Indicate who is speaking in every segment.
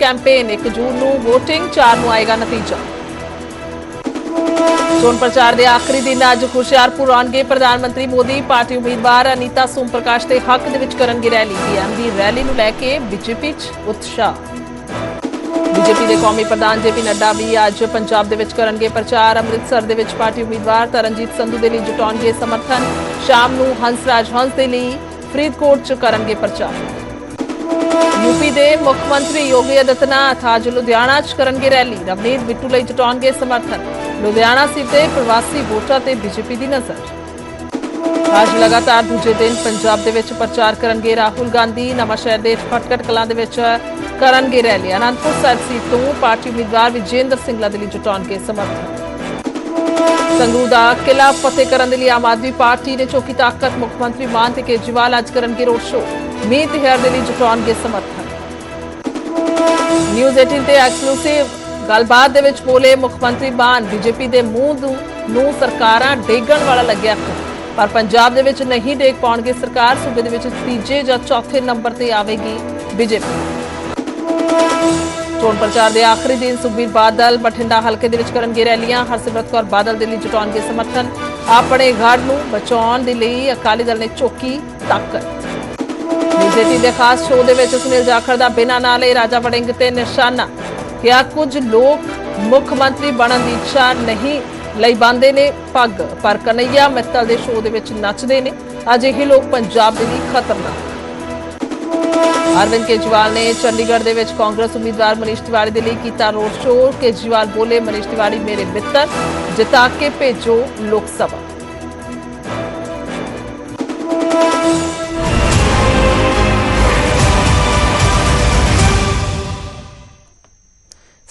Speaker 1: Campaign 1 ਜੂਨ ਨੂੰ VOTING 4 ਨੂੰ ਆਏਗਾ ਨਤੀਜਾ। ਚੋਣ ਪ੍ਰਚਾਰ ਦੇ ਆਖਰੀ ਦਿਨ ਅੱਜ ਹੁਸ਼ਿਆਰਪੁਰ ਆਉਣਗੇ ਪ੍ਰਧਾਨ ਮੰਤਰੀ ਮੋਦੀ, ਪਾਰਟੀ ਉਮੀਦਵਾਰ ਅਨੀਤਾ ਸੋਮ ਪ੍ਰਕਾਸ਼ ਦੇ ਹੱਕ ਦੇ ਵਿੱਚ ਕਰਨਗੇ ਰੈਲੀ। ਪੀਐਮ ਦੀ ਰੈਲੀ ਨੂੰ ਲੈ ਕੇ ਬੀਜੇਪੀ 'ਚ ਉਤਸ਼ਾਹ। ਬੀਜੇਪੀ ਦੇ ਕੌਮੀ ਪ੍ਰਧਾਨ ਜੇਪੀ ਨੱਡਾ ਵੀ ਅੱਜ ਪੰਜਾਬ ਦੇ ਵਿੱਚ ਕਰਨਗੇ ਪ੍ਰਚਾਰ। ਅੰਮ੍ਰਿਤਸਰ ਦੇ ਵਿੱਚ ਪਾਰਟੀ ਉਮੀਦਵਾਰ ਤਰਨਜੀਤ ਸੰਧੂ ਦੇ ਲਈ ਜੁਟਾਉਣਗੇ ਸਮਰਥਨ। ਸ਼ਾਮ ਨੂੰ ਹੰਸਰਾਜ ਹੰਸ ਦੇ ਲਈ ਫਰੀਦਕੋਟ 'ਚ ਕਰਨਗੇ ਪ੍ਰਚਾਰ। ਯੂਪੀ ਦੇ ਮੁੱਖ ਮੰਤਰੀ ਯੋਗੀ ਆਦਿੱਤਨਾਥ ਅੱਜ ਲੁਧਿਆਣਾ 'ਚ ਕਰਨਗੇ ਰੈਲੀ। ਰਵਨੀਤ ਬਿੱਟੂ ਲਈ ਜੁਟਾਉਣਗੇ ਸਮਰਥਨ। ਲੁਧਿਆਣਾ ਸੀਟ ਤੇ ਪ੍ਰਵਾਸੀ ਵੋਟਰਾਂ ਤੇ ਬੀਜੇਪੀ ਦੀ ਨਜ਼ਰ। ਅੱਜ ਲਗਾਤਾਰ ਦੂਜੇ ਦਿਨ ਪੰਜਾਬ ਦੇ ਵਿੱਚ ਪ੍ਰਚਾਰ ਕਰਨਗੇ ਰਾਹੁਲ ਗਾਂਧੀ। ਨਵਾਂਸ਼ਹਿਰ ਦੇ ਫਟਕਟ ਕਲਾਂ ਦੇ ਵਿੱਚ ਕਰਨਗੇ ਰੈਲੀ। ਅਨੰਦਪੁਰ ਸਾਹਿਬ ਸੀਟ ਤੋਂ ਪਾਰਟੀ ਉਮੀਦਵਾਰ ਵਿਜੇਂਦਰ ਸਿੰਘਲਾ ਦੇ ਲਈ ਜੁਟਾਉਣਗੇ ਸਮਰਥਨ। ਸੰਗਰੂ ਦਾ ਕਿਲਾ ਫਤਿਹ ਕਰਨ ਦੇ ਲਈ ਆਮ ਆਦਮੀ ਪਾਰਟੀ ਨੇ ਚੌਕੀ ਤਾਕਤ ਮੁੱਖ ਮੰਤਰੀ ਮਾਨ ਤੇ ਕੇਜਰੀਵਾਲ ਅੱਜ ਕਰਨਗੇ ਰੋਡ ਸ਼ੋਅ। ਮੀਤ ਹੈਰ ਦੇ ਲਈ ਜੁਟਾਉਣਗੇ ਸਮਰਥਨ। ਨਿਊਜ਼ 18 ਤੇ ਐਕਸਕਲੂਸਿਵ ਗੱਲਬਾਤ ਦੇ ਵਿੱਚ ਬੋਲੇ ਮੁੱਖ ਮੰਤਰੀ ਮਾਨ, ਬੀਜੇਪੀ ਦੇ ਮੂੰਹ ਨੂੰ- ਸਰਕਾਰਾਂ ਡੇਗਣ ਵਾਲਾ ਲੱਗਿਆ ਪਰ ਪੰਜਾਬ ਦੇ ਵਿੱਚ ਨਹੀਂ ਡੇਗ ਪਾਉਣਗੇ ਸਰਕਾਰ, ਸੂਬੇ ਦੇ ਵਿੱਚ ਤੀਜੇ ਜਾਂ ਚੌਥੇ ਨੰਬਰ ਤੇ ਆਵੇਗੀ ਬੀਜੇਪੀ। ਚੋਣ ਪ੍ਰਚਾਰ ਦੇ ਆਖਰੀ ਦਿਨ ਸੁਖਬੀਰ ਬਾਦਲ ਬਠਿੰਡਾ ਹਲਕੇ ਦੇ ਵਿੱਚ ਕਰਨਗੇ ਰੈਲੀਆਂ। ਹਰਸਿਮਰਤ ਕੌਰ ਬਾਦਲ ਦੇ ਲਈ ਜੁਟਾਉਣਗੇ ਸਮਰਥਨ। ਆਪਣੇ ਘਰ ਨੂੰ ਬਚਾਉਣ ਦੇ ਲਈ ਅਕਾਲੀ ਦਲ ਨੇ ਚੋਕੀ ਤਾਕਤ ਬੀਜੇਪੀ ਦੇ ਖਾਸ ਸ਼ੋਅ ਦੇ ਵਿੱਚ ਸੁਨੀਲ ਜਾਖੜ ਦਾ ਬਿਨਾਂ ਨਾਲੇ ਰਾਜਾ ਵੜਿੰਗ ਤੇ ਨਿਸ਼ਾਨਾ। ਕਿਹਾ, ਕੁਝ ਲੋਕ ਮੁੱਖ ਮੰਤਰੀ ਬਣਨ ਦੀ ਇੱਛਾ ਨਹੀਂ ਲਈ ਬੰਦੇ ਨੇ ਪੱਗ, ਪਰ ਕਨਈਆ ਮਿੱਤਲ ਦੇ ਸ਼ੋਅ ਦੇ ਵਿੱਚ ਨੱਚਦੇ ਨੇ। ਅਜਿਹੇ ਲੋਕ ਪੰਜਾਬ ਦੇ ਲਈ ਖਤਰਨਾਕ ਅਰਵਿੰਦ ਕੇਜਰੀਵਾਲ ਨੇ ਚੰਡੀਗੜ੍ਹ ਦੇ ਵਿੱਚ ਕਾਂਗਰਸ ਉਮੀਦਵਾਰ ਮਨੀਸ਼ ਤਿਵਾੜੀ ਦੇ ਲਈ ਕੀਤਾ ਰੋਡ ਸ਼ੋਅ। ਕੇਜਰੀਵਾਲ ਬੋਲੇ, ਮਨੀਸ਼ ਤਿਵਾੜੀ ਮੇਰੇ ਮਿੱਤਰ, ਜਿਤਾ ਕੇ ਭੇਜੋ ਲੋਕ ਸਭਾ।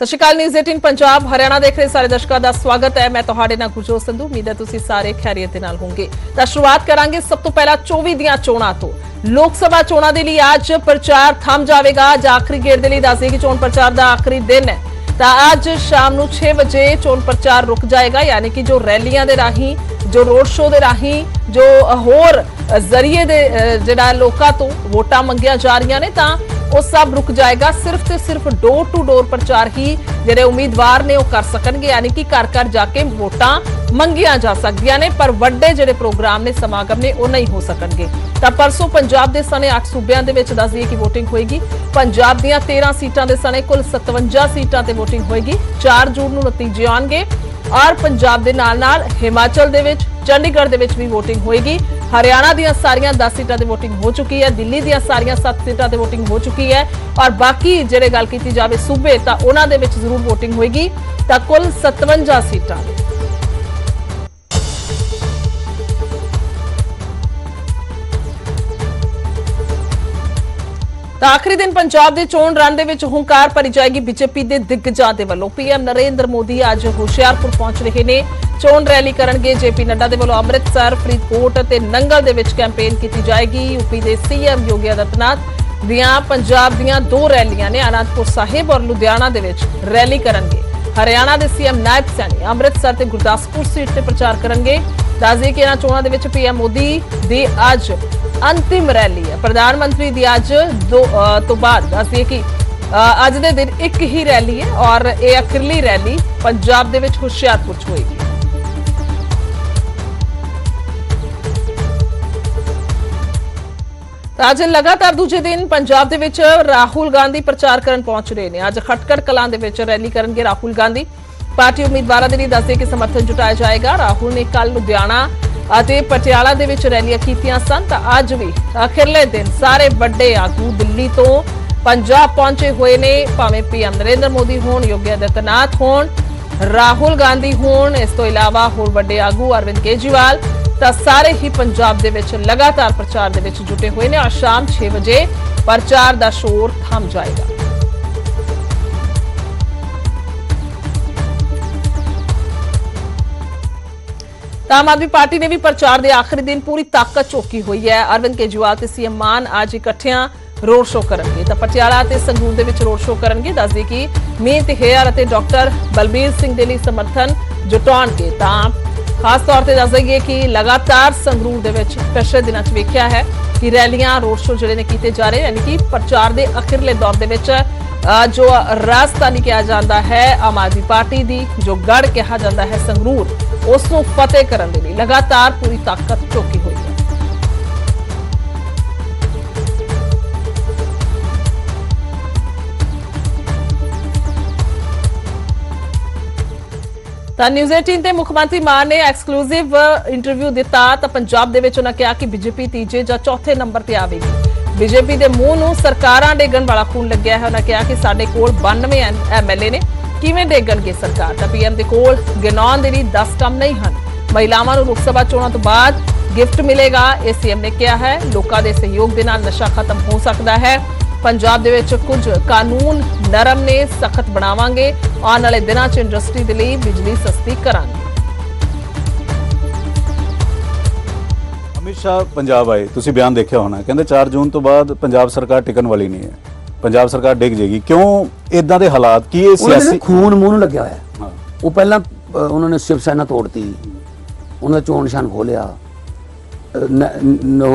Speaker 1: ਸਤਿ ਸ਼੍ਰੀ ਅਕਾਲ, ਨਿਊਜ਼ 18 ਪੰਜਾਬ। ਹਰਿਆਣਾ ਦੇਖ ਰਹੇ ਸਾਰੇ ਦਰਸ਼ਕਾਂ ਦਾ ਸਵਾਗਤ ਹੈ। ਮੈਂ ਤੁਹਾਡੇ ਨਾਲ ਗੁਰਜੋਤ ਸੰਧੂ। ਉਮੀਦ ਹੈ ਤੁਸੀਂ ਸਾਰੇ ਖੈਰੀਅਤ ਦੇ ਨਾਲ ਹੋਵੋਗੇ। ਤਾਂ ਸ਼ੁਰੂਆਤ ਕਰਾਂਗੇ ਸਭ ਤੋਂ ਪਹਿਲਾਂ 24 ਦੀਆਂ ਚੋਣਾਂ ਤੋਂ। ਲੋਕ ਸਭਾ ਚੋਣਾਂ ਦੇ ਲਈ ਅੱਜ ਪ੍ਰਚਾਰ ਥੰਮ ਜਾਵੇਗਾ। ਅੱਜ ਆਖਰੀ ਗੇੜ ਦੇ ਲਈ ਦੱਸਦੇ ਕਿ ਚੋਣ ਪ੍ਰਚਾਰ ਦਾ ਆਖਰੀ ਦਿਨ ਹੈ। ਤਾਂ ਅੱਜ ਸ਼ਾਮ ਨੂੰ 6 ਵਜੇ ਚੋਣ ਪ੍ਰਚਾਰ ਰੁਕ ਜਾਏਗਾ, ਯਾਨੀ ਕਿ ਜੋ ਰੈਲੀਆਂ ਦੇ ਰਾਹੀਂ, ਜੋ ਰੋਡ ਸ਼ੋਅ ਦੇ ਰਾਹੀਂ, ਜੋ ਹੋਰ ਜ਼ਰੀਏ ਦੇ ਜਿਹੜਾ ਲੋਕਾਂ ਤੋਂ ਵੋਟਾਂ ਮੰਗੀਆਂ ਜਾ ਰਹੀਆਂ ਨੇ, ਤਾਂ ਉਹ ਸਭ ਰੁਕ ਜਾਏਗਾ। ਸਿਰਫ ਤੇ ਸਿਰਫ ਡੋਰ ਟੂ ਡੋਰ ਪ੍ਰਚਾਰ ਹੀ ਜਿਹੜੇ ਉਮੀਦਵਾਰ ਨੇ ਉਹ ਕਰ ਸਕਣਗੇ। ਯਾਨੀ ਕਿ ਘਰ ਘਰ ਜਾ ਕੇ ਵੋਟਾਂ ਮੰਗੀਆਂ ਜਾ ਸਕਦੀਆਂ ਨੇ, ਪਰ ਵੱਡੇ ਜਿਹੜੇ ਪ੍ਰੋਗਰਾਮ ਨੇ, ਸਮਾਗਮ ਨੇ, ਉਹ ਨਹੀਂ ਹੋ ਸਕਣਗੇ। ਤਾਂ ਪਰਸੋਂ ਪੰਜਾਬ ਦੇ ਸਣੇ 8 ਸੂਬਿਆਂ ਦੇ ਵਿੱਚ ਦੱਸ ਦਈਏ ਕਿ VOTING ਹੋਏਗੀ। ਪੰਜਾਬ ਦੀਆਂ 13 ਸੀਟਾਂ ਦੇ ਸਣੇ ਕੁੱਲ 57 ਸੀਟਾਂ ਤੇ VOTING ਹੋਏਗੀ। 4 ਜੂਨ ਨੂੰ ਨਤੀਜੇ ਆਉਣਗੇ। ਔਰ ਪੰਜਾਬ ਦੇ ਨਾਲ ਨਾਲ ਹਿਮਾਚਲ ਦੇ ਵਿੱਚ, ਚੰਡੀਗੜ੍ਹ ਦੇ ਵਿੱਚ ਵੀ VOTING ਹੋਏਗੀ। ਹਰਿਆਣਾ ਦੀਆਂ ਸਾਰੀਆਂ 10 ਸੀਟਾਂ ਤੇ ਵੋਟਿੰਗ ਹੋ ਚੁੱਕੀ ਹੈ, ਦਿੱਲੀ ਦੀਆਂ ਸਾਰੀਆਂ 7 ਸੀਟਾਂ ਤੇ ਵੋਟਿੰਗ ਹੋ ਚੁੱਕੀ ਹੈ ਔਰ ਬਾਕੀ ਜਿਹੜੇ ਗੱਲ ਕੀਤੀ ਜਾਵੇ ਸੂਬੇ, ਤਾਂ ਉਹਨਾਂ ਦੇ ਵਿੱਚ ਜ਼ਰੂਰ ਵੋਟਿੰਗ ਹੋਏਗੀ। ਤਾਂ ਕੁੱਲ 57 ਸੀਟਾਂ। ਤਾਂ ਆਖਰੀ ਦਿਨ ਪੰਜਾਬ ਦੇ ਚੋਣ ਰਨ ਦੇ ਵਿੱਚ ਹੰਕਾਰ ਭਰੀ ਜਾਏਗੀ ਬੀਜੇਪੀ ਦੇ ਦਿੱਗਜਾਂ ਦੇ ਵੱਲੋਂ। ਪੀਐਮ ਨਰਿੰਦਰ ਮੋਦੀ ਅੱਜ ਹੁਸ਼ਿਆਰਪੁਰ ਪਹੁੰਚ ਰਹੇ ਨੇ। ਚੋਣ ਰੈਲੀ ਕਰਨਗੇ ਜੇਪੀ ਨੱਡਾ ਦੇ ਵੱਲੋਂ ਅੰਮ੍ਰਿਤਸਰ, ਫਰੀਦਕੋਟ ਅਤੇ ਨੰਗਲ ਦੇ ਵਿੱਚ ਕੈਂਪੇਨ ਕੀਤੀ ਜਾਏਗੀ। ਯੂਪੀ ਦੇ ਸੀਐਮ ਯੋਗੀ ਆਦਿੱਤਨਾਥ ਦੀਆਂ ਪੰਜਾਬ ਦੀਆਂ ਦੋ ਰੈਲੀਆਂ ਨੇ, ਅਨੰਦਪੁਰ ਸਾਹਿਬ ਔਰ ਲੁਧਿਆਣਾ ਦੇ ਵਿੱਚ ਰੈਲੀ ਕਰਨਗੇ। ਹਰਿਆਣਾ ਦੇ ਸੀਐਮ ਨਾਇਬ ਸੈਣੀ ਅੰਮ੍ਰਿਤਸਰ ਤੇ ਗੁਰਦਾਸਪੁਰ ਸੀਟ ਤੇ ਪ੍ਰਚਾਰ ਕਰਨਗੇ। ਦੱਸਦੇ ਕਿ ਇਹਨਾਂ ਚੋਣਾਂ ਦੇ ਵਿੱਚ ਪੀਐਮ ਮੋਦੀ ਦੀ ਅੱਜ ਅੰਤਿਮ ਰੈਲੀ ਹੈ। ਪ੍ਰਧਾਨ ਮੰਤਰੀ ਦੀ ਅੱਜ ਤੋਂ ਬਾਅਦ ਦੱਸਦੇ ਕਿ ਅੱਜ ਦੇ ਦਿਨ ਇੱਕ ਹੀ ਰੈਲੀ ਹੈ ਔਰ ਇਹ ਅਖੀਰਲੀ ਰੈਲੀ ਪੰਜਾਬ ਦੇ ਵਿੱਚ ਹੁਸ਼ਿਆਰਪੁਰ 'ਚ ਹੋਏਗੀ। ਅੱਜ ਲਗਾਤਾਰ ਦੂਜੇ ਦਿਨ ਪੰਜਾਬ ਦੇ ਵਿੱਚ ਰਾਹੁਲ ਗਾਂਧੀ ਪ੍ਰਚਾਰ ਕਰਨ ਪਹੁੰਚ ਰਹੇ ਨੇ। ਅੱਜ ਖਟਕੜ ਕਲਾਂ ਦੇ ਵਿੱਚ ਰੈਲੀ ਕਰਨਗੇ ਰਾਹੁਲ ਗਾਂਧੀ। ਪਾਰਟੀ ਉਮੀਦਵਾਰਾਂ ਦੇ ਲਈ ਦੱਸਦੇ ਕਿ ਸਮਰਥਨ ਜੁਟਾਇਆ ਜਾਏਗਾ। ਰਾਹੁਲ ਨੇ ਕੱਲ ਲੁਧਿਆਣਾ ਅਤੇ ਪਟਿਆਲਾ ਦੇ ਵਿੱਚ ਰੈਲੀਆਂ ਕੀਤੀਆਂ ਸਨ। ਤਾਂ ਅੱਜ ਵੀ ਅਖੀਰਲੇ ਦਿਨ ਸਾਰੇ ਵੱਡੇ ਆਗੂ ਦਿੱਲੀ ਤੋਂ ਪੰਜਾਬ ਪਹੁੰਚੇ ਹੋਏ ਨੇ। ਭਾਵੇਂ ਪੀਐਮ ਨਰਿੰਦਰ ਮੋਦੀ ਹੋਣ, ਯੋਗੀ ਆਦਿੱਤਨਾਥ ਹੋਣ, ਰਾਹੁਲ ਗਾਂਧੀ ਹੋਣ, ਇਸ ਤੋਂ ਇਲਾਵਾ ਹੋਰ ਵੱਡੇ ਆਗੂ ਅਰਵਿੰਦ ਕੇਜਰੀਵਾਲ, ਤਾਂ ਸਾਰੇ ਹੀ ਪੰਜਾਬ ਦੇ ਵਿੱਚ ਲਗਾਤਾਰ ਪ੍ਰਚਾਰ ਦੇ ਵਿੱਚ ਜੁਟੇ ਹੋਏ ਨੇ। ਔਰ ਸ਼ਾਮ 6 ਵਜੇ ਪ੍ਰਚਾਰ ਦਾ ਸ਼ੋਰ ਥੰਮ ਜਾਏਗਾ। ਆਮ ਆਦਮੀ ਪਾਰਟੀ ਨੇ ਵੀ ਪ੍ਰਚਾਰ ਦੇ ਆਖਰੀ ਦਿਨ ਪੂਰੀ ਤਾਕਤ ਝੋਕੀ ਹੋਈ ਹੈ। ਅਰਵਿੰਦ ਕੇਜਰੀਵਾਲ ਤੇ ਸੀਐਮ ਮਾਨ ਅੱਜ ਇਕੱਠਿਆਂ ਰੋਡ ਸ਼ੋਅ ਕਰਨਗੇ। ਤਾਂ ਪਟਿਆਲਾ ਤੇ ਸੰਗਰੂਰ ਦੇ ਵਿੱਚ ਰੋਡ ਸ਼ੋਅ ਕਰਨਗੇ। ਦੱਸਦੇ ਕਿ ਮੀਤ ਹੇਅਰ ਅਤੇ ਡਾਕਟਰ ਬਲਬੀਰ ਸਿੰਘ ਦੇ ਲਈ ਸਮਰਥਨ ਜੁਟਾਉਣਗੇ। ਤਾਂ ਖਾਸ ਤੌਰ ਤੇ ਦੱਸ ਦਈਏ ਕਿ ਲਗਾਤਾਰ ਸੰਗਰੂਰ ਦੇ ਵਿੱਚ ਪਿਛਲੇ ਦਿਨਾਂ 'ਚ ਵੇਖਿਆ ਹੈ ਕਿ ਰੈਲੀਆਂ, ਰੋਡ ਸ਼ੋਅ ਜਿਹੜੇ ਨੇ ਕੀਤੇ ਜਾ ਰਹੇ ਯਾਨੀ ਕਿ ਪ੍ਰਚਾਰ ਦੇ ਅਖੀਰਲੇ ਦੌਰ ਦੇ ਵਿੱਚ ਜੋ ਰਾਜਧਾਨੀ ਕਿਹਾ ਜਾਂਦਾ ਹੈ, ਆਮ ਆਦਮੀ ਪਾਰਟੀ ਦੀ, ਜੋ ਗੜ ਕਿਹਾ ਜਾਂਦਾ ਹੈ ਸੰਗਰੂਰ, ਉਸ ਨੂੰ ਫਤਿਹ ਕਰਨ ਦੇ ਲਈ ਲਗਾਤਾਰ ਪੂਰੀ ਤਾਕਤ ਝੋਕੀ ਹੋਈ ਹੈ। ਤਾਂ ਨਿਊਜ਼ 18 ਤੇ ਮੁੱਖ ਮੰਤਰੀ ਮਾਨ ਨੇ ਐਕਸਕਲੂਸਿਵ ਇੰਟਰਵਿਊ ਦਿੱਤਾ, ਤਾਂ ਪੰਜਾਬ ਦੇ ਵਿੱਚ ਉਹਨਾਂ ਕਿਹਾ ਕਿ ਬੀਜੇਪੀ ਤੀਜੇ ਜਾਂ ਚੌਥੇ ਨੰਬਰ ਤੇ ਆਵੇਗੀ। ਬੀਜੇਪੀ ਦੇ ਮੂੰਹ ਨੂੰ ਸਰਕਾਰਾਂ ਡੇਗਣ ਵਾਲਾ ਖੂਨ ਲੱਗਿਆ ਹੈ। ਉਹਨਾਂ ਕਿਹਾ ਕਿ ਸਾਡੇ ਕੋਲ 92 ਐਮਐਲਏ ਨੇ। ਕਿਵੇਂ ਡੇਗਣਗੇ ਸਰਕਾਰ? ਤਾਂ ਪੀਐਮ ਦੇ ਕੋਲ ਗਿਣਾਉਣ ਦੇ ਲਈ 10 ਕੰਮ ਨਹੀਂ ਹਨ। ਮਹਿਲਾਵਾਂ ਨੂੰ ਲੋਕ ਸਭਾ ਚੋਣਾਂ ਤੋਂ ਬਾਅਦ ਗਿਫਟ ਮਿਲੇਗਾ। ਇਹ ਸੀਐਮ ਨੇ ਕਿਹਾ ਹੈ, ਲੋਕਾਂ ਦੇ ਸਹਿਯੋਗ ਦੇ ਨਾਲ ਨਸ਼ਾ ਖਤਮ ਹੋ ਸਕਦਾ ਹੈ। ਪੰਜਾਬ ਦੇ ਵਿੱਚ ਕੁਝ ਕਾਨੂੰਨ ਨਰਮ ਨੇ, ਸਖਤ ਬਣਾਵਾਂਗੇ। ਆਉਣ ਵਾਲੇ ਦਿਨਾਂ 'ਚ ਇੰਡਸਟਰੀ ਦੇ ਲਈ ਬਿਜਲੀ ਸਸਤੀ ਕਰਾਂਗੇ।
Speaker 2: ਅਮਿਤ ਸ਼ਾਹ ਪੰਜਾਬ ਆਏ ਤੁਸੀਂ ਬਿਆਨ ਦੇਖਿਆ ਹੋਣਾ। ਕਹਿੰਦੇ 4 ਜੂਨ ਤੋਂ ਬਾਅਦ ਪੰਜਾਬ ਸਰਕਾਰ ਟਿਕਣ ਵਾਲੀ ਨਹੀਂ ਹੈ। ਪੰਜਾਬ ਸਰਕਾਰ ਡਿੱਗ ਜੇਗੀ। ਕਿਉਂ ਇਦਾਂ ਦੇ ਹਾਲਾਤ? ਕੀ ਇਹ ਸਿਆਸੀ
Speaker 3: ਖੂਨ ਮੂੰਹ ਨੂੰ ਲੱਗਿਆ ਹੋਇਆ। ਉਹ ਪਹਿਲਾਂ ਉਹਨਾਂ ਨੇ ਸ਼ਿਵ ਸੈਨਾ ਤੋੜਤੀ। ਉਹਨਾਂ ਦਾ ਚੋਣ ਨਿਸ਼ਾਨ ਖੋਲਿਆ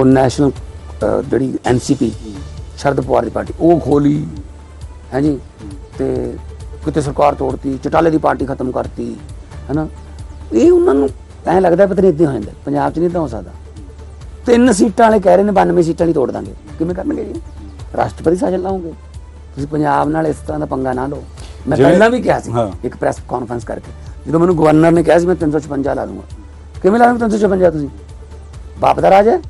Speaker 3: ਨੈਸ਼ਨਲ ਜਿਹੜੀ ਐਨਸੀਪੀ ਸ਼ਰਦ ਪਵਾਰ ਦੀ ਪਾਰਟੀ ਉਹ ਖੋਲੀ ਹੈ ਜੀ? ਤੇ ਕਿਤੇ ਸਰਕਾਰ ਤੋੜਤੀ ਚਟਾਲੇ ਦੀ ਪਾਰਟੀ ਖਤਮ ਕਰਤੀ। ਹੈਨਾ? ਇਹ ਉਹਨਾਂ ਨੂੰ ਐਂ ਲੱਗਦਾ ਪਤਾ ਨਹੀਂ ਇਦਾਂ ਹੋ ਜਾਂਦਾ। ਪੰਜਾਬ 'ਚ ਨਹੀਂ ਤਾਂ ਹੋ ਸਕਦਾ। ਤਿੰਨ ਸੀਟਾਂ ਵਾਲੇ ਕਹਿ ਰਹੇ ਨੇ 92 ਸੀਟਾਂ ਨਹੀਂ ਤੋੜ ਦਾਂਗੇ। ਕਿਵੇਂ ਕਰਨਗੇ ਜੀ? ਰਾਸ਼ਟਰਪਤੀ ਸਾਜਲ ਲਾਉਂਗੇ ਤੁਸੀਂ ਪੰਜਾਬ ਨਾਲ ਇਸ ਤਰ੍ਹਾਂ ਦਾ ਪੰਗਾ ਨਾ ਲਓ। ਮੈਂ ਪਹਿਲਾਂ ਵੀ ਕਿਹਾ ਸੀ। ਇੱਕ ਪ੍ਰੈਸ ਕਾਨਫਰੰਸ ਕਰਕੇ। ਜਦੋਂ ਮੈਨੂੰ ਗਵਰਨਰ ਨੇ ਕਿਹਾ ਸੀ ਮੈਂ 356 ਲਾ ਦੂੰਗਾ ਕਿਵੇਂ ਲਾ ਦੂੰਗਾ 356 ਤੁਸੀਂ? ਬਾਪ ਦਾ ਰਾਜ ਹੈ।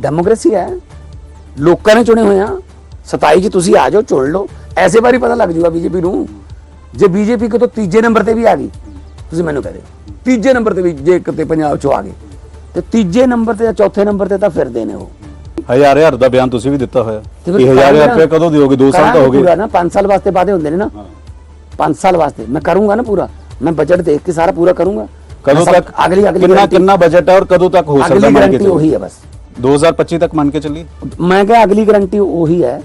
Speaker 3: ਡੈਮੋਕ੍ਰੇਸੀ ਹੈ। ਲੋਕਾਂ ਨੇ ਚੁਣੇ ਹੋਏ ਆ। 27 ਚ ਤੁਸੀਂ ਆ ਜਾਓ ਚੁਣ ਲਓ। ਐਸੇ ਵਾਰੀ ਪਤਾ ਲੱਗ ਜੂਗਾ ਬੀਜੇਪੀ ਨੂੰ। ਜੇ ਬੀਜੇਪੀ ਕਿਤੋਂ ਤੀਜੇ ਨੰਬਰ ਤੇ ਵੀ ਆ ਗਈ ਤੁਸੀਂ ਮੈਨੂੰ ਕਹਿ ਦਿਓ। ਤੀਜੇ ਨੰਬਰ ਤੇ ਵੀ ਜੇ ਕਿਤੇ ਪੰਜਾਬ ਚੋਂ ਆ ਗਏ। ਤੇ ਤੀਜੇ ਨੰਬਰ ਤੇ ਜਾਂ ਚੌਥੇ ਨੰਬਰ ਤੇ ਤਾਂ ਫਿਰਦੇ ਨੇ ਉਹ।
Speaker 2: ਹਜ਼ਾਰ ਹਜ਼ਾਰ ਦਾ ਬਿਆਨ ਤੁਸੀਂ ਵੀ ਦਿੱਤਾ ਹੋਇਆ।
Speaker 3: ਤੇ ਫਿਰ
Speaker 2: ਕਿ ਹਜ਼ਾਰ
Speaker 3: ਕਰਾਂਗੇ
Speaker 2: ਹਜ਼ਾਰ
Speaker 3: ਨਾ।
Speaker 2: ਰੁਪਏ ਕਦੋਂ ਦਿਓਗੇ? 2 ਸਾਲ ਤਾਂ ਹੋ
Speaker 3: ਕਰਾਂਗੇ ਪੂਰਾ
Speaker 2: ਗਏ
Speaker 3: ਨਾ 5 ਸਾਲ ਵਾਸਤੇ ਵਾਅਦੇ ਹੁੰਦੇ ਨੇ ਨਾ। 5 ਸਾਲ ਵਾਸਤੇ। ਮੈਂ ਕਰੂੰਗਾ ਨਾ ਪੂਰਾ। ਮੈਂ ਬਜਟ ਦੇਖ ਕੇ ਸਾਰਾ ਪੂਰਾ ਕਰੂੰਗਾ।
Speaker 2: ਕਦੋਂ
Speaker 3: ਮੈਂ ਸਭ-
Speaker 2: ਤੱਕ?
Speaker 3: ਅਗਲੀ ਅਗਲੀ
Speaker 2: ਕਿੰਨਾ
Speaker 3: guarantee-
Speaker 2: ਕਿੰਨਾ ਬਜਟ ਹੈ ਔਰ ਕਦੋਂ ਤੱਕ ਹੋ ਸਕਦਾ
Speaker 3: ਅਗਲੀ
Speaker 2: ਮੰਨ ਕੇ
Speaker 3: ਗਾਰੰਟੀ ਉਹੀ ਹੈ ਬਸ।
Speaker 2: 2025 ਤੱਕ ਮੰਨ ਕੇ ਚੱਲੀ
Speaker 3: ਮੈਂ ਕਿਹਾ ਅਗਲੀ ਗਾਰੰਟੀ ਉਹੀ ਹੈ।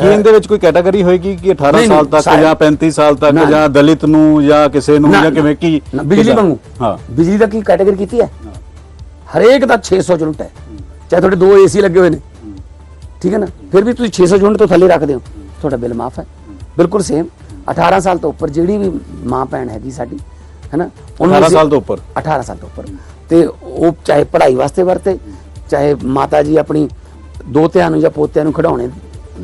Speaker 2: ਕੀ ਇਹਦੇ ਵਿੱਚ ਕੋਈ ਕੈਟਾਗਰੀ ਹੋਏਗੀ ਕਿ 18
Speaker 3: ਨਹੀਂ,
Speaker 2: ਸਾਲ
Speaker 3: ਨਹੀਂ,
Speaker 2: ਤੱਕ
Speaker 3: ਸਾਰੇ-
Speaker 2: ਜਾਂ 35 ਸਾਲ ਤੱਕ
Speaker 3: ਨਾ,
Speaker 2: ਜਾਂ ਦਲਿਤ ਨੂੰ ਜਾਂ ਕਿਸੇ ਨੂੰ
Speaker 3: ਨਾ,
Speaker 2: ਜਾਂ ਕਿਵੇਂ? ਕੀ
Speaker 3: ਨਾ, ਬਿਜਲੀ
Speaker 2: ਕਿੱਦਾਂ?
Speaker 3: ਵਾਂਗੂ।
Speaker 2: ਹਾਂ।
Speaker 3: ਬਿਜਲੀ ਦਾ ਕੀ ਕੈਟਾਗਰੀ ਕੀਤੀ ਹੈ। ਹਰੇਕ ਦਾ 600 ਯੂਨਿਟ ਹੈ। ਚਾਹੇ ਤੁਹਾਡੇ ਦੋ ਏਸੀ ਲੱਗੇ ਹੋਏ ਨੇ। ਠੀਕ ਹੈ ਨਾ? ਫਿਰ ਵੀ ਤੁਸੀਂ 600 ਯੂਨਿਟ ਤੋਂ ਥੱਲੇ ਰੱਖਦੇ ਹੋ। ਤੁਹਾਡਾ ਬਿੱਲ ਮਾਫ ਹੈ। ਬਿਲਕੁਲ ਸੇਮ 18 ਸਾਲ ਤੋਂ ਉੱਪਰ ਜਿਹੜੀ ਵੀ ਮਾਂ ਭੈਣ ਹੈਗੀ ਸਾਡੀ ਹੈ ਨਾ?
Speaker 2: 18 ਸਾਲ ਤੋਂ ਉੱਪਰ।
Speaker 3: 18 ਸਾਲ ਤੋਂ ਉੱਪਰ। ਤੇ ਉਹ ਚਾਹੇ ਪੜ੍ਹਾਈ ਵਾਸਤੇ ਵਰਤੇ ਚਾਹੇ ਮਾਤਾ ਜੀ ਆਪਣੀ ਦੋਤਿਆਂ ਨੂੰ ਜਾਂ ਪੋਤਿਆਂ ਨੂੰ ਖਿਡੌਣੇ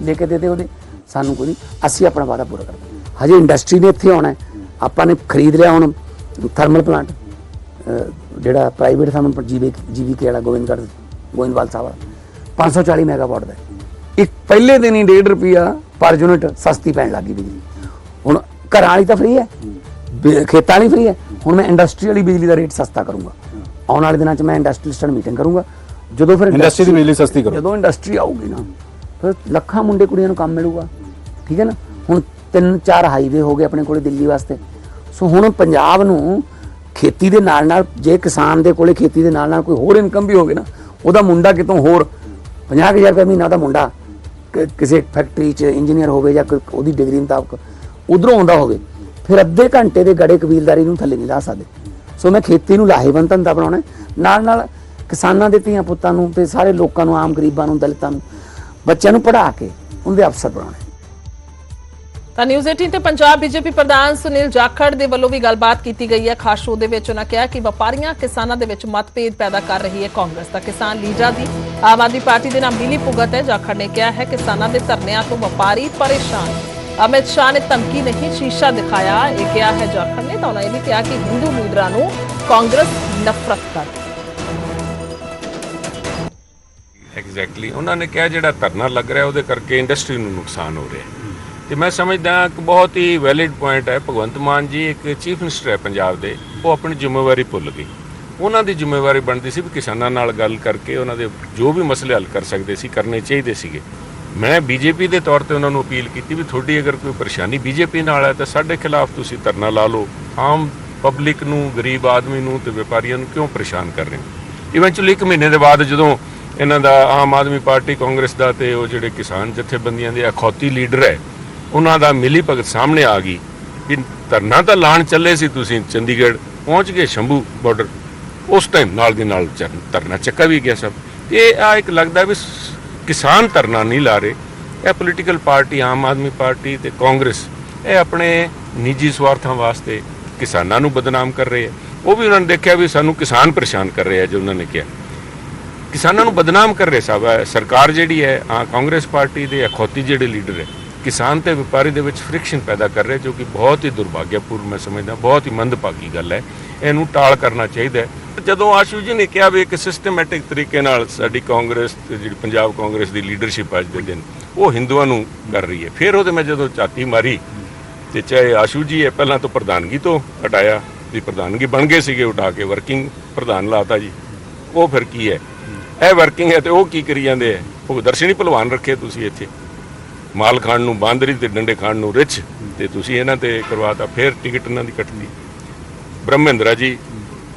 Speaker 3: ਲੈ ਕੇ ਦੇ ਦੇ ਉਹਦੇ। ਸਾਨੂੰ ਕੋਈ ਅਸੀਂ ਆਪਣਾ ਵਾਅਦਾ ਪੂਰਾ ਕਰਦੇ। ਹਜੇ ਇੰਡਸਟਰੀ ਨੇ ਇੱਥੇ ਆਉਣਾ ਆਪਾਂ ਨੇ ਖਰੀਦ ਲਿਆ ਹੁਣ ਥਰਮਲ ਪਲਾਂਟ ਜਿਹੜਾ ਪ੍ਰਾਈਵੇਟ ਥਰਮਲ ਜੀਵੀ ਜੀਵੀਕੇ ਵਾਲਾ ਗੋਬਿੰਦਗੜ੍ਹ ਗੋਇੰਦਵਾਲ ਸਾਹਿਬ ਵਾਲਾ 540 ਮੈਗਾਵਾਟ ਦਾ। ਇੱਕ ਪਹਿਲੇ ਦਿਨ ਹੀ 1.5 ਰੁਪਿਆ ਪਰ ਯੂਨਿਟ ਸਸਤੀ ਪੈਣ ਲੱਗੀ ਬਿਜਲੀ। ਹੁਣ ਘਰਾਂ ਵਾਲੀ ਤਾਂ ਫ੍ਰੀ ਹੈ ਖੇਤਾਂ ਵਾਲੀ ਫ੍ਰੀ ਹੈ। ਹੁਣ ਮੈਂ ਇੰਡਸਟਰੀ ਵਾਲੀ ਬਿਜਲੀ ਦਾ ਰੇਟ ਸਸਤਾ ਕਰੂੰਗਾ। ਆਉਣ ਵਾਲੇ ਦਿਨਾਂ 'ਚ ਮੈਂ ਇੰਡਸਟਰੀਲਿਸਟ ਨਾਲ ਮੀਟਿੰਗ ਕਰੂੰਗਾ। ਜਦੋਂ ਫਿਰ
Speaker 2: ਇੰਡਸਟਰੀ ਦੀ ਬਿਜਲੀ ਸਸਤੀ ਕਰੋ।
Speaker 3: ਜਦੋਂ ਇੰਡਸਟਰੀ ਆਊਗੀ ਨਾ ਫਿਰ ਲੱਖਾਂ ਮੁੰਡੇ ਕੁੜੀਆਂ ਨੂੰ ਕੰਮ ਮਿਲੂਗਾ। ਠੀਕ ਹੈ ਨਾ? ਹੁਣ ਤਿੰਨ ਚਾਰ ਹਾਈਵੇ ਹੋ ਗਏ ਆਪਣੇ ਕੋਲੇ ਦਿੱਲੀ ਵਾਸਤੇ। ਸੋ ਹੁਣ ਪੰਜਾਬ ਨੂੰ ਖੇਤੀ ਦੇ ਨਾਲ ਨਾਲ ਜੇ ਕਿਸਾਨ ਦੇ ਕੋਲੇ ਖੇਤੀ ਦੇ ਨਾਲ ਨਾਲ ਕੋਈ ਹੋਰ ਇਨਕਮ ਵੀ ਹੋਵੇ ਨਾ, ਉਹਦਾ ਮੁੰਡਾ ਕਿਤੋਂ ਹੋਰ 50000 ਰੁਪਏ ਮਹੀਨਾ ਦਾ ਮੁੰਡਾ ਕਿਸੇ ਫੈਕਟਰੀ 'ਚ ਇੰਜੀਨੀਅਰ ਹੋਵੇ ਜਾਂ ਉਹਦੀ ਡਿਗਰੀ ਮੁਤਾਬਕ ਉਧਰੋਂ ਆਉਂਦਾ ਹੋਵੇ, ਫਿਰ ਅੱਧੇ ਘੰਟੇ ਦੇ ਗੜੇ ਕਬੀਲਦਾਰੀ ਨੂੰ ਥੱਲੇ ਨਹੀਂ ਲਾ ਸਕਦੇ। ਸੋ ਮੈਂ ਖੇਤੀ ਨੂੰ ਲਾਹੇਵੰਦ ਧੰਦਾ ਬਣਾਉਣਾ ਨਾਲ ਨਾਲ ਕਿਸਾਨਾਂ ਦੇ ਧੀਆਂ ਪੁੱਤਾਂ ਨੂੰ ਤੇ ਸਾਰੇ ਲੋਕਾਂ ਨੂੰ, ਆਮ ਗਰੀਬਾਂ ਨੂੰ, ਦਲਿਤਾਂ ਨੂੰ, ਬੱਚਿਆਂ ਨੂੰ ਪੜ੍ਹਾ ਕੇ ਉਹਦੇ ਅਫਸਰ ਬਣਾਉਣਾ
Speaker 1: ਤਾਂ ਨਿਊਜ਼ 18 ਤੇ ਪੰਜਾਬ ਬੀਜੇਪੀ ਪ੍ਰਧਾਨ ਸੁਨੀਲ ਜਾਖੜ ਦੇ ਵੱਲੋਂ ਵੀ ਗੱਲਬਾਤ ਕੀਤੀ ਗਈ ਹੈ। ਖਾਸ ਸ਼ੋਅ ਦੇ ਵਿੱਚ ਉਹਨਾਂ ਕਿਹਾ ਕਿ ਵਪਾਰੀਆਂ ਕਿਸਾਨਾਂ ਦੇ ਵਿੱਚ ਮਤਭੇਦ ਪੈਦਾ ਕਰ ਰਹੀ ਹੈ ਕਾਂਗਰਸ ਤਾਂ ਕਿਸਾਨ ਲੀਡਰਾਂ ਦੀ ਆਮ ਆਦਮੀ ਪਾਰਟੀ ਦੇ ਨਾਲ ਮਿਲੀ ਭੁਗਤ ਹੈ। ਜਾਖੜ ਨੇ ਕਿਹਾ ਹੈ, ਕਿਸਾਨਾਂ ਦੇ ਧਰਨਿਆਂ ਤੋਂ ਵਪਾਰੀ ਪਰੇਸ਼ਾਨ। ਅਮਿਤ ਸ਼ਾਹ ਨੇ ਧਮਕੀ ਨਹੀਂ, ਸ਼ੀਸ਼ਾ ਦਿਖਾਇਆ। ਇਹ ਕਿਹਾ ਹੈ, ਜਾਖੜ ਨੇ ਤਾਂ ਉਹਨਾਂ ਇਹ ਵੀ ਕਿਹਾ ਕਿ ਹਿੰਦੂ ਲੀਡਰਾਂ ਨੂੰ ਕਾਂਗਰਸ ਨਫ਼ਰਤ ਕਰਦੀ
Speaker 4: ਐਗਜ਼ੈਕਟਲੀ ਉਹਨਾਂ ਨੇ ਕਿਹਾ ਜਿਹੜਾ ਧਰਨਾ ਲੱਗ ਰਿਹਾ, ਉਹਦੇ ਕਰਕੇ ਇੰਡਸਟਰੀ ਨੂੰ ਨੁਕਸਾਨ ਹੋ ਰਿਹਾ ਤੇ ਮੈਂ ਸਮਝਦਾ ਕਿ ਬਹੁਤ ਹੀ ਵੈਲਿਡ ਪੁਆਇੰਟ ਹੈ, ਭਗਵੰਤ ਮਾਨ ਜੀ, ਇੱਕ ਚੀਫ ਮਿਨਿਸਟਰ ਹੈ ਪੰਜਾਬ ਦੇ, ਉਹ ਆਪਣੀ ਜ਼ਿੰਮੇਵਾਰੀ ਭੁੱਲ ਗਏ। ਉਹਨਾਂ ਦੀ ਜ਼ਿੰਮੇਵਾਰੀ ਬਣਦੀ ਸੀ ਵੀ ਕਿਸਾਨਾਂ ਨਾਲ ਗੱਲ ਕਰਕੇ ਉਹਨਾਂ ਦੇ ਜੋ ਵੀ ਮਸਲੇ ਹੱਲ ਕਰ ਸਕਦੇ ਸੀ, ਕਰਨੇ ਚਾਹੀਦੇ ਸੀਗੇ। ਮੈਂ ਬੀਜੇਪੀ ਦੇ ਤੌਰ ਤੇ ਉਹਨਾਂ ਨੂੰ ਅਪੀਲ ਕੀਤੀ ਵੀ ਤੁਹਾਡੀ ਅਗਰ ਕੋਈ ਪਰੇਸ਼ਾਨੀ ਬੀਜੇਪੀ ਨਾਲ ਹੈ, ਤਾਂ ਸਾਡੇ ਖਿਲਾਫ ਤੁਸੀਂ ਧਰਨਾ ਲਾ ਲਓ। ਆਮ ਪਬਲਿਕ ਨੂੰ, ਗਰੀਬ ਆਦਮੀ ਨੂੰ ਤੇ ਵਪਾਰੀਆਂ ਨੂੰ ਕਿਉਂ ਪਰੇਸ਼ਾਨ ਕਰ ਰਹੇ ਹੋ? ਇਵੈਂਚੁਅਲੀ ਇੱਕ ਮਹੀਨੇ ਦੇ ਬਾਅਦ ਜਦੋਂ ਇਹਨਾਂ ਦਾ ਆਮ ਆਦਮੀ ਪਾਰਟੀ ਕਾਂਗਰਸ ਦਾ ਤੇ ਉਹ ਜਿਹੜੇ ਕਿਸਾਨ ਜਥੇਬੰਦੀਆਂ ਦੇ ਅਖੌਤੀ ਲੀਡਰ ਹੈ ਉਹਨਾਂ ਦਾ ਮਿਲੀ ਭਗਤ ਸਾਹਮਣੇ ਆ ਗਈ ਵੀ ਧਰਨਾ ਤਾਂ ਲਾਣ ਚੱਲੇ ਸੀ ਤੁਸੀਂ ਚੰਡੀਗੜ੍ਹ, ਪਹੁੰਚ ਗਏ ਸ਼ੰਭੂ ਬਾਰਡਰ ਉਸ ਟਾਈਮ ਨਾਲ ਦੀ ਨਾਲ ਚਰਨ- ਧਰਨਾ ਚੱਕਾ ਵੀ ਗਿਆ ਸਭ। ਇਹ ਆ ਇੱਕ ਲੱਗਦਾ ਵੀ ਕਿਸਾਨ ਧਰਨਾ ਨਹੀਂ ਲਾ ਰਹੇ। ਇਹ political party Aam Aadmi party ਤੇ ਕਾਂਗਰਸ, ਇਹ ਆਪਣੇ ਨਿੱਜੀ ਸਵਾਰਥਾਂ ਵਾਸਤੇ ਕਿਸਾਨਾਂ ਨੂੰ ਬਦਨਾਮ ਕਰ ਰਹੇ ਹੈ। ਉਹ ਵੀ ਉਹਨਾਂ ਨੇ ਦੇਖਿਆ ਵੀ ਸਾਨੂੰ ਕਿਸਾਨ ਪਰੇਸ਼ਾਨ ਕਰ ਰਹੇ ਆ ਜੋ ਉਹਨਾਂ ਨੇ ਕਿਹਾ। ਕਿਸਾਨਾਂ ਨੂੰ ਬਦਨਾਮ ਕਰ ਰਹੇ ਸਾਹਿਬ ਇਹ ਸਰਕਾਰ ਜਿਹੜੀ ਹੈ ਆ ਕਾਂਗਰਸ ਪਾਰਟੀ ਦੇ ਅਖੌਤੀ ਜਿਹੜੇ ਲੀਡਰ ਹੈ ਕਿਸਾਨ ਤੇ ਵਪਾਰੀ ਦੇ ਵਿੱਚ ਫ੍ਰਿਕਸ਼ਨ ਪੈਦਾ ਕਰ ਰਿਹਾ, ਜੋ ਕਿ ਬਹੁਤ ਹੀ ਦੁਰਭਾਗਿਆਪੂਰਨ ਮੈਂ ਸਮਝਦਾ, ਬਹੁਤ ਹੀ ਮੰਦਭਾਗੀ ਗੱਲ ਹੈ। ਇਹਨੂੰ ਟਾਲ ਕਰਨਾ ਚਾਹੀਦਾ ਹੈ। ਜਦੋਂ ਆਸ਼ੂ ਜੀ ਨੇ ਕਿਹਾ ਵੀ ਇੱਕ ਸਿਸਟਮੈਟਿਕ ਤਰੀਕੇ ਨਾਲ ਸਾਡੀ ਕਾਂਗਰਸ ਤੇ ਜਿਹੜੀ ਪੰਜਾਬ ਕਾਂਗਰਸ ਦੀ ਲੀਡਰਸ਼ਿਪ ਅੱਜ ਦੇ ਦਿਨ, ਉਹ ਹਿੰਦੂਆਂ ਨੂੰ ਕਰ ਰਹੀ ਹੈ। ਫਿਰ ਉਹਦੇ ਮੈਂ ਜਦੋਂ ਝਾਤੀ ਮਾਰੀ, ਤੇ ਚਾਹੇ ਆਸ਼ੂ ਜੀ ਹੈ ਪਹਿਲਾਂ ਤੋਂ ਪ੍ਰਧਾਨਗੀ ਤੋਂ ਹਟਾਇਆ ਵੀ ਪ੍ਰਧਾਨਗੀ ਬਣ ਗਏ ਸੀਗੇ, ਉਠਾ ਕੇ ਵਰਕਿੰਗ ਪ੍ਰਧਾਨ ਲਾਤਾ ਜੀ। ਉਹ ਫਿਰ ਕੀ ਹੈ? ਇਹ ਵਰਕਿੰਗ ਹੈ ਤੇ ਉਹ ਕੀ ਕਰੀ ਜਾਂਦੇ ਹੈ? ਉਹ ਦਰਸ਼ਨੀ ਭਲਵਾਨ ਰੱਖੇ ਤੁਸੀਂ ਇੱਥੇ। ਮਾਲ ਖਾਣ ਨੂੰ ਬਾਂਦਰੀ ਤੇ ਡੰਡੇ ਖਾਣ ਨੂੰ ਰਿਚ ਤੇ ਤੁਸੀਂ ਇਹਨਾਂ ਤੇ ਕਰਵਾਤਾ ਫਿਰ ਟਿਕਟ ਇਹਨਾਂ ਦੀ ਕੱਟਦੀ ਬ੍ਰਹਮੇਂਦਰਾ ਜੀ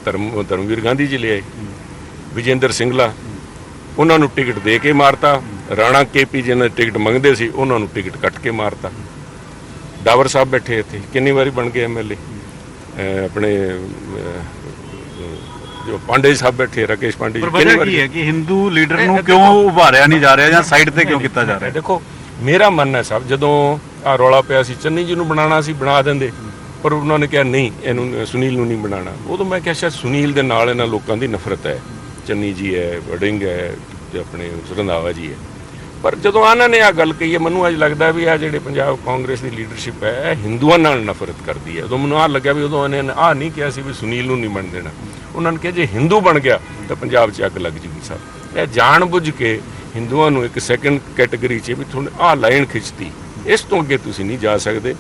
Speaker 4: ਧਰਮ ਧਰਮਵੀਰ ਗਾਂਧੀ ਜੀ ਲਿਆਏ ਵਿਜੇਂਦਰ ਸਿੰਘਲਾ ਉਹਨਾਂ ਨੂੰ ਟਿਕਟ ਦੇ ਕੇ ਮਾਰਤਾ ਰਾਣਾ ਕੇਪੀ ਜਿਹਨਾਂ ਦੀ ਟਿਕਟ ਮੰਗਦੇ ਸੀ ਉਹਨਾਂ ਨੂੰ ਟਿਕਟ ਕੱਟ ਕੇ ਮਾਰਤਾ। ਡਾਵਰ ਸਾਹਿਬ ਬੈਠੇ ਇੱਥੇ ਕਿੰਨੀ ਵਾਰੀ ਬਣ ਗਏ ਐਮਐਲਏ ਆਪਣੇ ਜੋ ਪਾਂਡੇ ਸਾਹਿਬ ਬੈਠੇ ਰਾਕੇਸ਼ ਪਾਂਡੇ ਕਿੰਨੀ ਵਾਰੀ
Speaker 2: ਕੀ ਹੈ ਕਿ ਹਿੰਦੂ ਲੀਡਰ ਨੂੰ ਕਿਉਂ ਉਭਾਰਿਆ ਨਹੀਂ ਜਾ ਰਿਹਾ ਜਾਂ ਸਾਈਡ ਤੇ ਕਿਉਂ ਕੀਤਾ ਜਾ ਰਿਹਾ?
Speaker 4: ਦੇਖੋ ਮੇਰਾ ਮੰਨਣਾ ਹੈ ਸਾਹਿਬ ਜਦੋਂ ਆ ਰੌਲਾ ਪਿਆ ਸੀ, ਚੰਨੀ ਜੀ ਨੂੰ ਬਣਾਉਣਾ ਸੀ, ਬਣਾ ਦਿੰਦੇ। ਪਰ ਉਹਨਾਂ ਨੇ ਕਿਹਾ, ਨਹੀਂ, ਇਹਨੂੰ, ਸੁਨੀਲ ਨੂੰ ਨਹੀਂ ਬਣਾਉਣਾ। ਉਦੋਂ ਮੈਂ ਕਿਹਾ, ਸ਼ਾਇਦ ਸੁਨੀਲ ਦੇ ਨਾਲ ਇਹਨਾਂ ਲੋਕਾਂ ਦੀ ਨਫ਼ਰਤ ਹੈ। ਚੰਨੀ ਜੀ ਹੈ ਵਡਿੰਗ ਹੈ, ਤੇ ਆਪਣੇ ਰੰਧਾਵਾ ਜੀ ਹੈ। ਪਰ ਜਦੋਂ ਆਨਾਂ ਨੇ ਆ ਗੱਲ ਕਹੀ ਹੈ, ਮੈਨੂੰ ਅੱਜ ਲੱਗਦਾ ਵੀ ਆ ਜਿਹੜੇ ਪੰਜਾਬ ਕਾਂਗਰਸ ਦੀ ਲੀਡਰਸ਼ਿਪ ਹੈ, ਇਹ ਹਿੰਦੂਆਂ ਨਾਲ ਨਫ਼ਰਤ ਕਰਦੀ ਹੈ। ਉਦੋਂ ਮੈਨੂੰ ਆ ਲੱਗਿਆ ਵੀ ਉਦੋਂ ਇਹਨੇ ਆ ਨਹੀਂ ਕਿਹਾ ਸੀ ਵੀ ਸੁਨੀਲ ਨੂੰ ਨਹੀਂ ਬਣ ਦੇਣਾ। ਉਹਨਾਂ ਨੇ ਕਿਹਾ, ਜੇ ਹਿੰਦੂ ਬਣ ਗਿਆ, ਤਾਂ ਪੰਜਾਬ 'ਚ ਅੱਗ ਲੱਗ ਜੂਗੀ ਸਾਹਿਬ ਇਹ ਜਾਣ ਬੁੱਝ ਕੇ ਹਿੰਦੂਆਂ ਨੂੰ ਇੱਕ ਸੈਕੰਡ ਕੈਟਾਗਰੀ 'ਚ ਵੀ ਤੁਹਾਨੂੰ ਆ ਲਾਈਨ ਖਿੱਚਤੀ। ਇਸ ਤੋਂ ਅੱਗੇ ਤੁਸੀਂ ਨਹੀਂ ਜਾ ਸਕਦੇ।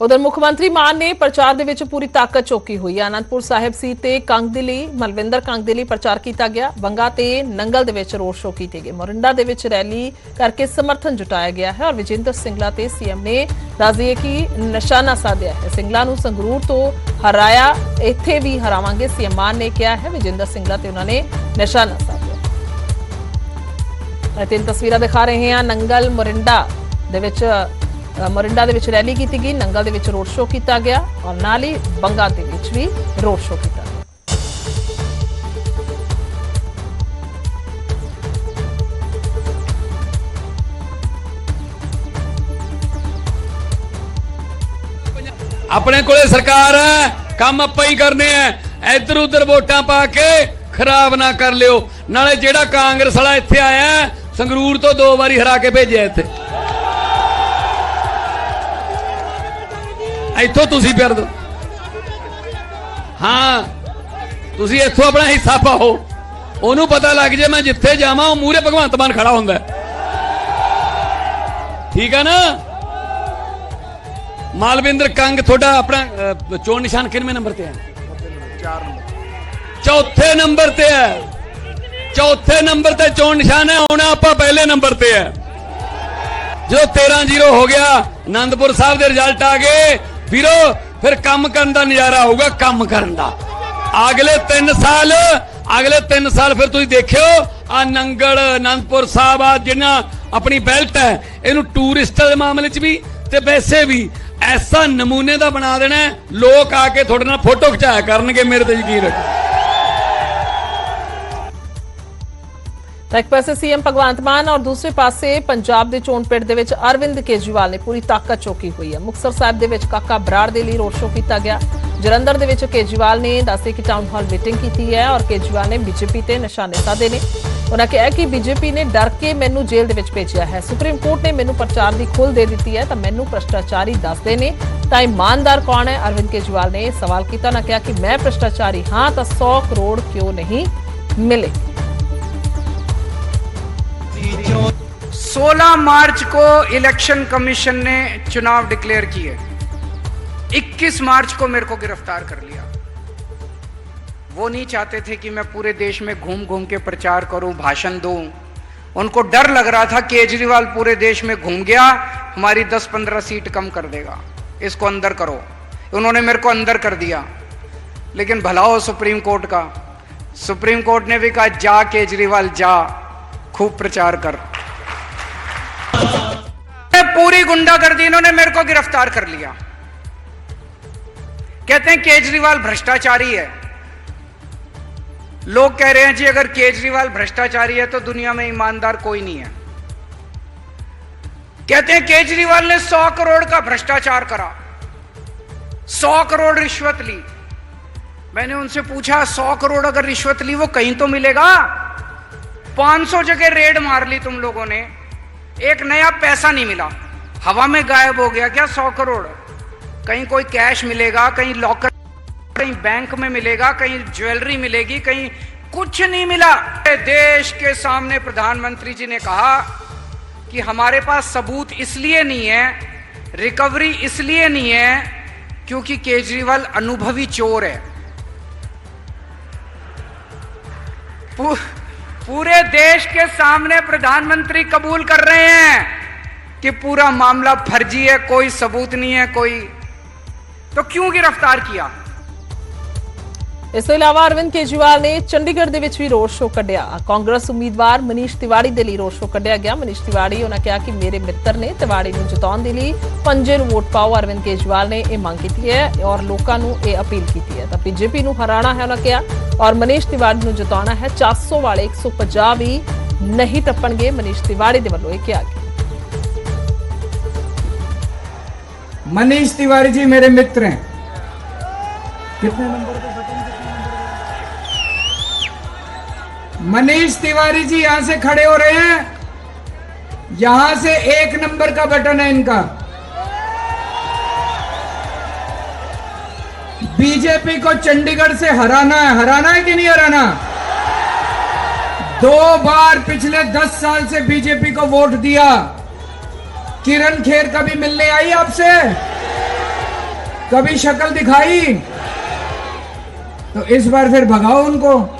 Speaker 1: ਉਧਰ ਮੁੱਖ ਮੰਤਰੀ ਮਾਨ ਨੇ ਪ੍ਰਚਾਰ ਦੇ ਵਿੱਚ ਪੂਰੀ ਤਾਕਤ ਝੋਕੀ ਹੋਈ। ਹੈ ਅਨੰਦਪੁਰ ਸਾਹਿਬ ਸੀਟ ਤੇ ਕੰਗ ਦੇ ਲਈ, ਮਲਵਿੰਦਰ ਕੰਗ ਦੇ ਲਈ ਪ੍ਰਚਾਰ ਕੀਤਾ ਗਿਆ। ਬੰਗਾ ਤੇ ਨੰਗਲ ਦੇ ਵਿੱਚ ਰੋਡ ਸ਼ੋਅ ਕੀਤੇ ਗਏ। ਮੋਰਿੰਡਾ ਦੇ ਵਿੱਚ ਰੈਲੀ ਕਰਕੇ ਸਮਰਥਨ ਜੁਟਾਇਆ ਗਿਆ ਹੈ ਔਰ ਵਿਜੇਂਦਰ ਸਿੰਗਲਾ ਤੇ ਸੀਐਮ ਨੇ ਦੱਸ ਦਈਏ ਕਿ ਨਿਸ਼ਾਨਾ ਸਾਧਿਆ ਹੈ। ਸਿੰਗਲਾ ਨੂੰ ਸੰਗਰੂਰ ਤੋਂ ਹਰਾਇਆ, ਇੱਥੇ ਵੀ ਹਰਾਵਾਂਗੇ। ਸੀਐਮ ਮਾਨ ਨੇ ਕਿਹਾ ਹੈ, ਵਿਜੇਂਦਰ ਸਿੰਗਲਾ ਤੇ ਉਹਨਾਂ ਨੇ ਨਿਸ਼ਾਨਾ ਸਾਧਿਆ। ਤਿੰਨ ਤਸਵੀਰਾਂ ਦਿਖਾ ਰਹੇ ਹਾਂ। ਨੰਗਲ ਮੋਰਿੰਡਾ ਦੇ ਵਿੱਚ ਮੋਰਿੰਡਾ ਦੇ ਵਿੱਚ ਰੈਲੀ ਕੀਤੀ ਗਈ। ਨੰਗਲ ਦੇ ਵਿੱਚ ਰੋਡ ਸ਼ੋਅ ਕੀਤਾ ਗਿਆ ਔਰ ਨਾਲ ਹੀ ਬੰਗਾ ਦੇ ਵਿੱਚ ਵੀ ਰੋਡ ਸ਼ੋਅ ਕੀਤਾ ਗਿਆ।
Speaker 5: ਆਪਣੇ ਕੋਲੇ ਸਰਕਾਰ ਹੈ, ਕੰਮ ਆਪਾਂ ਹੀ ਕਰਨੇ ਆ ਇੱਧਰ ਉੱਧਰ ਵੋਟਾਂ ਪਾ ਕੇ ਖਰਾਬ ਨਾ ਕਰ ਲਿਓ। ਨਾਲੇ ਜਿਹੜਾ ਕਾਂਗਰਸ ਵਾਲਾ ਇੱਥੇ ਆਇਆ ਸੰਗਰੂਰ ਤੋਂ ਦੋ ਵਾਰੀ ਹਰਾ ਕੇ ਭੇਜਿਆ ਇੱਥੇ। ਇੱਥੋਂ ਤੁਸੀਂ ਫਿਰ ਦੋ। ਹਾਂ ਤੁਸੀਂ ਇੱਥੋਂ ਆਪਣਾ ਹਿੱਸਾ ਪਾਓ। ਉਹਨੂੰ ਪਤਾ ਲੱਗ ਜੇ ਮੈਂ ਜਿੱਥੇ ਜਾਵਾਂ ਉਹ ਮੂਹਰੇ ਭਗਵੰਤ ਮਾਨ ਖੜਾ ਹੁੰਦਾ। ਠੀਕ ਹੈ ਨਾ? ਮਾਲਵਿੰਦਰ ਕੰਗ ਤੁਹਾਡਾ ਆਪਣਾ ਚੋਣ ਨਿਸ਼ਾਨ ਕਿੰਨਵੇਂ ਨੰਬਰ ਤੇ ਹੈ? 4 ਨੰਬਰ। ਚੌਥੇ ਨੰਬਰ ਤੇ ਹੈ। ਚੌਥੇ ਨੰਬਰ ਤੇ ਚੋਣ ਨਿਸ਼ਾਨ ਹੈ, ਹੁਣ ਆਪਾਂ ਪਹਿਲੇ ਨੰਬਰ ਤੇ ਹੈ। ਜਦੋਂ 13-0 ਹੋ ਗਿਆ ਆਨੰਦਪੁਰ ਸਾਹਿਬ ਦੇ ਰਿਜ਼ਲਟ ਆ ਗਏ। ਵੀਰੋ, ਫਿਰ ਕੰਮ ਕਰਨ ਦਾ ਨਜ਼ਾਰਾ ਹੋਊਗਾ, ਕੰਮ ਕਰਨ ਦਾ। ਅਗਲੇ 3 ਸਾਲ, ਅਗਲੇ 3 ਸਾਲ ਫਿਰ ਤੁਸੀਂ ਦੇਖਿਓ, ਆ ਨੰਗਲ ਆਨੰਦਪੁਰ ਸਾਹਿਬ, ਆ ਜਿੰਨਾ ਆਪਣੀ ਬੈਲਟ ਹੈ, ਇਹਨੂੰ ਟੂਰਿਸਟ ਦੇ ਮਾਮਲੇ 'ਚ ਵੀ ਤੇ ਵੈਸੇ ਵੀ ਐਸਾ ਨਮੂਨੇ ਦਾ ਬਣਾ ਦੇਣਾ ਲੋਕ ਆ ਕੇ ਤੁਹਾਡੇ ਨਾਲ ਫੋਟੋ ਖਿਚਾਇਆ ਕਰਨਗੇ ਮੇਰੇ ਤੇ ਯਕੀਨ ਰੱਖੋ
Speaker 1: ਤਾਂ ਇੱਕ ਪਾਸੇ ਸੀਐਮ ਭਗਵੰਤ ਮਾਨ ਔਰ ਦੂਸਰੇ ਪਾਸੇ ਪੰਜਾਬ ਦੇ ਚੋਣ ਪਿੰਡ ਦੇ ਵਿੱਚ ਅਰਵਿੰਦ ਕੇਜਰੀਵਾਲ ਨੇ ਪੂਰੀ ਤਾਕਤ ਚੋਕੀ ਹੋਈ ਹੈ। ਮੁਕਤਸਰ ਸਾਹਿਬ ਦੇ ਵਿੱਚ ਕਾਕਾ ਬਰਾੜ ਦੇ ਲਈ ਰੋਡ ਸ਼ੋਅ ਕੀਤਾ ਗਿਆ। ਜਲੰਧਰ ਦੇ ਵਿੱਚ ਕੇਜਰੀਵਾਲ ਨੇ ਦੱਸੇ ਕਿ ਟਾਊਨ ਹਾਲ ਮੀਟਿੰਗ ਕੀਤੀ ਹੈ ਔਰ ਕੇਜਰੀਵਾਲ ਨੇ ਬੀਜੇਪੀ ਤੇ ਨਿਸ਼ਾਨੇ ਸਾਧੇ ਨੇ। ਉਹਨਾਂ ਕਿਹਾ ਕਿ ਬੀਜੇਪੀ ਨੇ ਡਰ ਕੇ ਮੈਨੂੰ ਜੇਲ੍ਹ ਦੇ ਵਿੱਚ ਭੇਜਿਆ ਹੈ। ਸੁਪਰੀਮ ਕੋਰਟ ਨੇ ਮੈਨੂੰ ਪ੍ਰਚਾਰ ਦੀ ਖੁੱਲ੍ਹ ਦੇ ਦਿੱਤੀ ਹੈ ਤਾਂ ਮੈਨੂੰ ਭ੍ਰਸ਼ਟਾਚਾਰੀ ਦੱਸਦੇ ਨੇ। ਤਾਂ ਇਮਾਨਦਾਰ ਕੌਣ ਹੈ? ਅਰਵਿੰਦ ਕੇਜਰੀਵਾਲ ਨੇ ਸਵਾਲ ਕੀਤਾ। ਉਹਨਾਂ ਕਿਹਾ ਕਿ ਮੈਂ ਭ੍ਰਸ਼ਟਾਚਾਰੀ ਹਾਂ ਤਾਂ 100 ਕਰੋੜ ਕਿਉਂ ਨਹੀਂ ਮਿਲੇ?
Speaker 6: 16 मार्च को इलेक्शन कमीशन ने चुनाव डिक्लेयर किए। 21 मार्च को मेरे को गिरफ़्तार कर लिया। वो नहीं चाहते थे कि मैं पूरे देश में घूम घूम के प्रचार करूँ, भाषण दूँ। उनको डर लग रहा था केजरीवाल पूरे देश में घूम गया, हमारी 10-15 सीट कम कर देगा। इसको अंदर करो। उन्होंने मेरे को अंदर कर दिया। लेकिन भला हो सुप्रीम कोर्ट का। सुप्रीम कोर्ट ने भी कहा, जा केजरीवाल, जा। खूब प्रचार कर। पूरी गुंडागर्दी इन्होंने मेरे को गिरफ़्तार कर लिया। कहते हैं केजरीवाल भ्रष्टाचारी है। लोग कह रहे हैं जी, अगर केजरीवाल भ्रष्टाचारी है तो दुनिया में ईमानदार कोई नहीं है। कहते हैं केजरीवाल ने सौ करोड़ का भ्रष्टाचार करा। सौ करोड़ रिश्वत ली। मैंने उनसे पूछा, सौ करोड़ अगर रिश्वत ली, वो कहीं तो मिलेगा? 500 जगह रेड मार ली तुम लोगों ने। एक नया पैसा नहीं मिला। हवा में गायब हो गया क्या? सौ करोड़। कहीं कोई कैश मिलेगा, कहीं लॉकर कहीं बैंक में मिलेगा, कहीं ज्वेलरी मिलेगी, कहीं कुछ नहीं मिला। देश के सामने प्रधानमंत्री जी ने कहा कि हमारे पास सबूत इसलिए नहीं है रिकवरी इसलिए नहीं है क्योंकि केजरीवाल अनुभवी चोर है। पूरे देश के सामने प्रधानमंत्री कबूल कर रहे हैं कि पूरा मामला फर्जी है कोई सबूत नहीं है कोई तो क्यों गिरफ्तार किया
Speaker 1: ਇਸ ਤੋਂ ਇਲਾਵਾ ਅਰਵਿੰਦ ਕੇਜਰੀਵਾਲ ਨੇ ਚੰਡੀਗੜ੍ਹ ਦੇ ਵਿੱਚ ਵੀ ਰੋਡ ਸ਼ੋਅ ਕੱਢਿਆ ਕਾਂਗਰਸ ਉਮੀਦਵਾਰ ਮਨੀਸ਼ ਤਿਵਾੜੀ ਦੇ ਲਈ ਰੋਡ ਸ਼ੋਅ ਕੱਢਿਆ ਗਿਆ ਮਨੀਸ਼ ਤਿਵਾੜੀ ਉਹਨਾਂ ਕਿਹਾ ਕਿ ਮੇਰੇ ਮਿੱਤਰ ਨੇ ਤਿਵਾੜੀ ਨੂੰ ਜਿਤਾਉਣ ਦੇ ਲਈ ਪੰਜੇ ਨੂੰ ਵੋਟ ਪਾਓ ਅਰਵਿੰਦ ਕੇਜਰੀਵਾਲ ਨੇ ਇਹ ਮੰਗ ਕੀਤੀ ਹੈ ਔਰ ਲੋਕਾਂ ਨੂੰ ਇਹ ਅਪੀਲ ਕੀਤੀ ਹੈ ਤਾਂ ਬੀਜੇਪੀ ਨੂੰ ਹਰਾਣਾ ਹੈ ਉਹਨਾਂ ਕਿਹਾ ਔਰ ਮਨੀਸ਼ ਤਿਵਾੜੀ ਨੂੰ ਜਿਤਾਉਣਾ ਹੈ 400 ਵਾਲੇ 150 ਵੀ ਨਹੀਂ ਟੱਪਣਗੇ ਮਨੀਸ਼ ਤਿਵਾੜੀ ਦੇ ਵੱਲੋਂ ਇਹ ਕਿਹਾ ਗਿਆ
Speaker 7: मनीष तिवारी जी मेरे मित्र हैं कितने नंबर पे मनीष तिवारी जी यहाँ से खड़े हो रहे हैं। यहाँ से एक नंबर का बटन है इनका। बीजेपी को चंडीगढ़ से हराना है। हराना है कि नहीं हराना? दो बार पिछले दस साल से बीजेपी को वोट दिया। किरण खेर कभी मिलने आई आपसे? कभी शक्ल दिखाई? तो इस बार फिर भगाओ उनको।